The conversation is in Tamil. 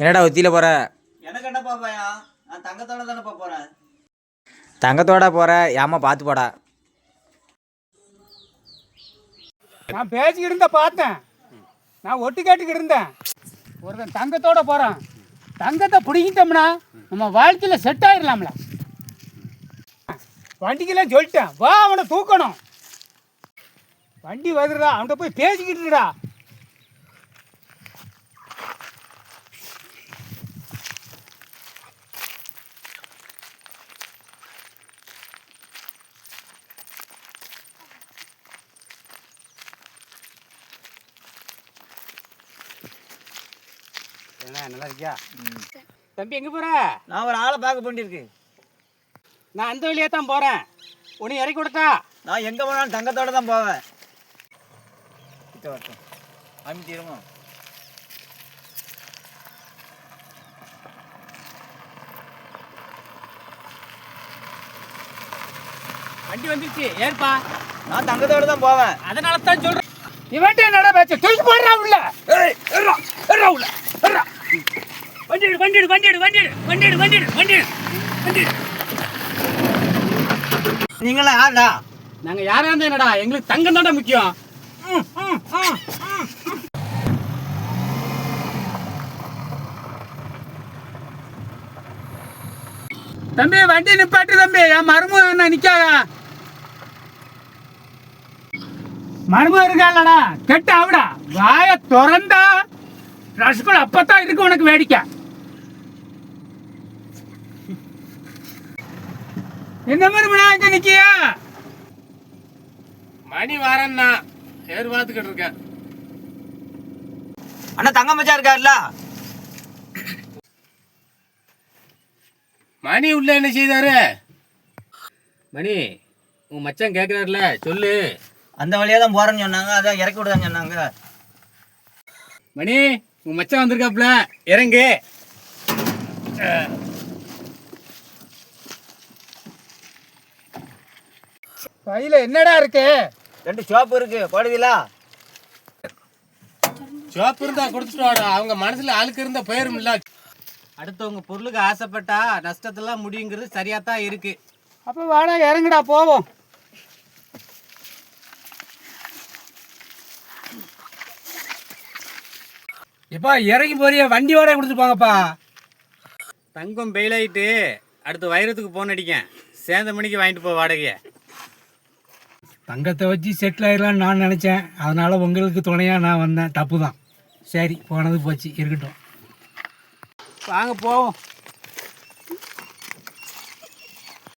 என்னடா ஒத்தியில் போகிற எனக்கு என்னப்பா பையன் நான் தங்கத்தோட தானேப்பா போகிறேன் தங்கத்தோட போகிற ஏமா பார்த்து போடா. நான் பேசிக்கிட்டு இருந்த பார்த்தேன். நான் ஒட்டு கேட்டுக்கிட்டு இருந்தேன். ஒருத்தன் தங்கத்தோட போகிறான் தங்கத்தை பிடிக்கிட்டோம்னா நம்ம வாழ்க்கையில் செட் ஆயிடலாம்ல வண்டிக்கெல்லாம் சொல்லிட்டேன். வா அவனை தூக்கணும். வண்டி வருதுடா அவன்கிட்ட போய் பேசிக்கிட்டுடா என்ன நல்லா இருக்கியா தம்பி எங்கே போகிற நான் ஒரு ஆளை பார்க்க வேண்டியிருக்கு நான் அந்த வழியாக தான் போகிறேன் உன்னை இறக்கி விடட்டா நான் எங்கே போனாலும் தங்கத்தோட தான் போவேன். கிட்ட வரட்டும் அமித்திடுமோ வண்டி வந்துருச்சு. ஏற்பா. நான் தங்கத்தோட தான் போவேன். அதனால தான் சொல்றேன். இவன்ட்ட என்னடா பேச்சு? தூக்கி போடுறா உள்ள. ஏய் ஏறா ஏறா உள்ள. ஏறா வண்டி எடு வண்டி எடு வண்டி எடு வண்டி எடு வண்டி எடு வண்டி எடு வண்டி எடு வண்டி எடு நீங்களாம் யாருடா? நாங்க யாரா இருந்தா என்னடா? எங்களுக்கு தங்கம் தான்டா முக்கியம். தம்பி வண்டி நிப்பாட்டு தம்பி. என் மருமக என்ன நிக்காதா. மருமக இருக்காளடா கெட்ட ஆவிடா. வாய திறந்தா ரசகுல் அப்பதான் இருக்கு உனக்கு வேடிக்கை. என்ன மருமனா இங்க நிக்கியா? மணி வரேன்னா எதிர்பார்த்துக்கிட்டு இருக்கேன். அண்ணா தங்க மச்சான் இருக்காருல்ல மணி உள்ள என்ன செய்தாரு? மணி உன் மச்சான் கேட்குறாருல சொல்லு. அந்த வழியாக தான் போகிறேன்னு சொன்னாங்க அதான் இறக்கி விடுதான்னு சொன்னாங்க. மணி உன் மச்சான் வந்திருக்காப்ல இறங்கு. கையில என்னடா இருக்கு? ரெண்டு ஷாப் இருக்கு போடுவீங்களா சோப்பு இருந்தா கொடுத்துட்டு வாடா. அவங்க மனசுல ஆளுக்கு இருந்த பெயரும் இல்ல. அடுத்தவங்க பொருளுக்கு ஆசைப்பட்டா நஷ்டத்தெல்லாம் முடியுங்கிறது சரியா தான் இருக்கு. அப்ப வாடா இறங்குடா போவோம். எப்பா இறங்கி போறிய வண்டி வாடகை கொடுத்துட்டு போங்கப்பா. தங்கம் பெயில் ஆயிட்டு அடுத்து வைரத்துக்கு போன் அடிக்கேன். சேர்ந்த மணிக்கு வாங்கிட்டு போ வாடகையை. தங்கத்தை வச்சு செட்டில் ஆயிடலாம்னு நான் நினச்சேன். அதனால உங்களுக்கு துணையாக நான் வந்தேன். தப்பு தான் சரி போனது போச்சு. இருக்கட்டும். வாங்க போவோம்.